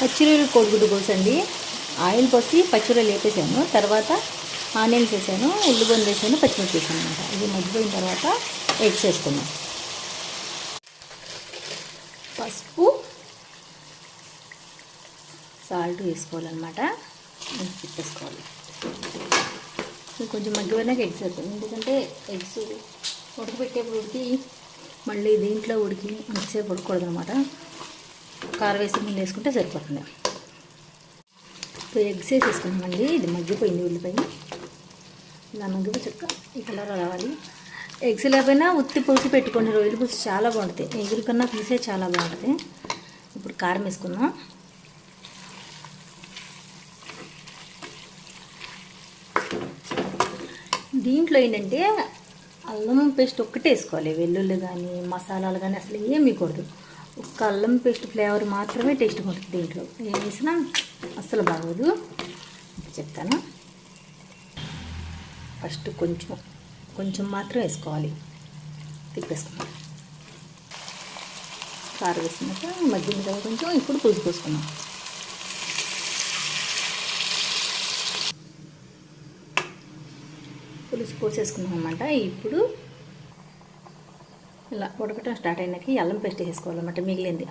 పచ్చిరొయ్యలు కోడిగుడ్డు కోసండి. ఆయిల్ పోసి పచ్చిరొయ్యలు వేపేసాను తర్వాత ఆనియన్స్ వేసాను ఉల్లిగొంద వేసాను పచ్చిమిర్చి వేసాను అనమాట ఇది మగ్గిపోయిన తర్వాత ఎగ్స్ వేసుకున్నాం పసుపు సాల్ట్ వేసుకోవాలన్నమాట. తిప్పేసుకోవాలి. కొంచెం మగ్గిపోయినాక ఎగ్స్ వేస్తాను ఎందుకంటే ఎగ్స్ ఉడకబెట్టేప్పుడు ఉడికి మళ్ళీ దీంట్లో ఉడికి అంతసేపు ఉడకూడదు అనమాట కారం వేసి ముందు వేసుకుంటే సరిపోతుంది. ఇప్పుడు ఎగ్స్ వేసేసుకున్నామండి ఇది మగ్గిపోయింది ఉల్లిపాయ. ఇలా మగ్గిపోయి చెక్క ఈ కలర్ రావాలి. ఎగ్స్ లేకపోయినా ఉత్తి పులుసు పెట్టుకోండి. రొయ్యల పులుసు చాలా బాగుంటుంది ఎగురు కన్నా పులుసే చాలా బాగుంటుంది ఇప్పుడు కారం వేసుకుందాం. దీంట్లో ఏంటంటే అల్లం పేస్ట్ ఒక్కటే వేసుకోవాలి. వెల్లుల్లి కానీ మసాలాలు కానీ అసలు ఏం వేయకూడదు. ఒక్క అల్లం పేస్ట్ ఫ్లేవర్ మాత్రమే టేస్ట్ ఉంటుంది దీంట్లో. ఏం వేసినా అస్సలు బాగోదు. చెప్తాను. ఫస్ట్ కొంచెం కొంచెం మాత్రం వేసుకోవాలి. తిప్పేసుకున్నాం. కారు వేసినాక మధ్యలో కదా కొంచెం ఇప్పుడు పులుసు పోసుకున్నాం. పులుసు పోసేసుకున్నాం అనమాట ఇప్పుడు ఇలా ఉడకటం స్టార్ట్ అయినాక అల్లం పేస్ట్ వేసుకోవాలన్నమాట మిగిలింది.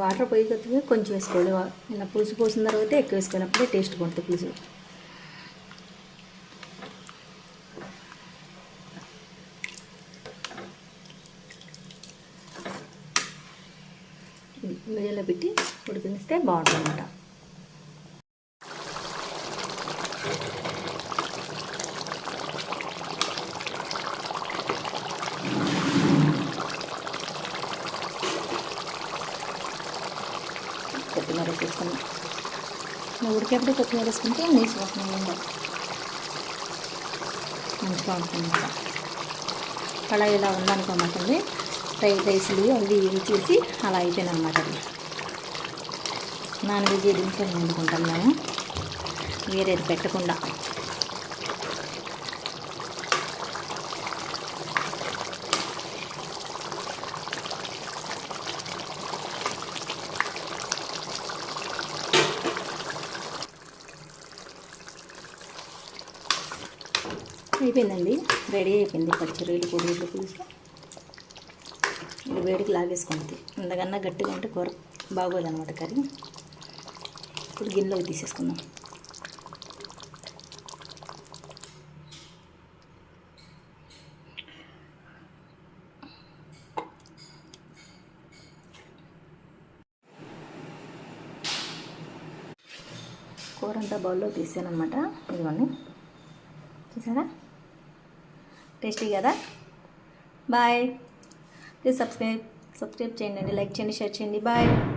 వాటర్ పోయి కొద్దిగా కొంచెం వేసుకోవాలి. ఇలా పులుసు పోసిన తర్వాత ఎక్కువ వేసుకోవాలి అప్పుడే టేస్ట్ పడుతుంది పులుసు. ఇది పెట్టి ఉడికిస్తే బాగుంటుంది అన్నమాట కొత్తిమీర వేసేసుకున్నాం. నువ్వు ఉడికేప్పుడు కొత్తిమీర వేసుకుంటే నీచు వాసన ఉండదు మంచిగా ఉంటుంది కళాయి ఇలా ఉందనుకోమాటండి ఫ్రైడ్ రైస్లు అవి ఇవి చేసి అలా అయిపోయినమాట అది నాన్ వెజ్ దీంట్లో వండుకుంటాం మేము? వేరేది పెట్టకుండా. అయిపోయిందండి. రెడీ అయిపోయింది పచ్చిరీలు పొడిగుడ్లు పులుసు. ఇది వేడికి లాగేసుకుంది. అంతకన్నా గట్టిగా ఉంటే కూర బాగోదనమాట కర్రీ. ఇప్పుడు గిన్నెలోకి తీసేసుకుందాం. కూర అంతా బౌల్లో తీసాను అనమాట ఇదిగోండి. చూసారా? టేస్టీ కదా? బాయ్. ప్లీజ్ సబ్స్క్రైబ్ సబ్స్క్రైబ్ చేయండి లైక్ చేయండి షేర్ చేయండి. బాయ్.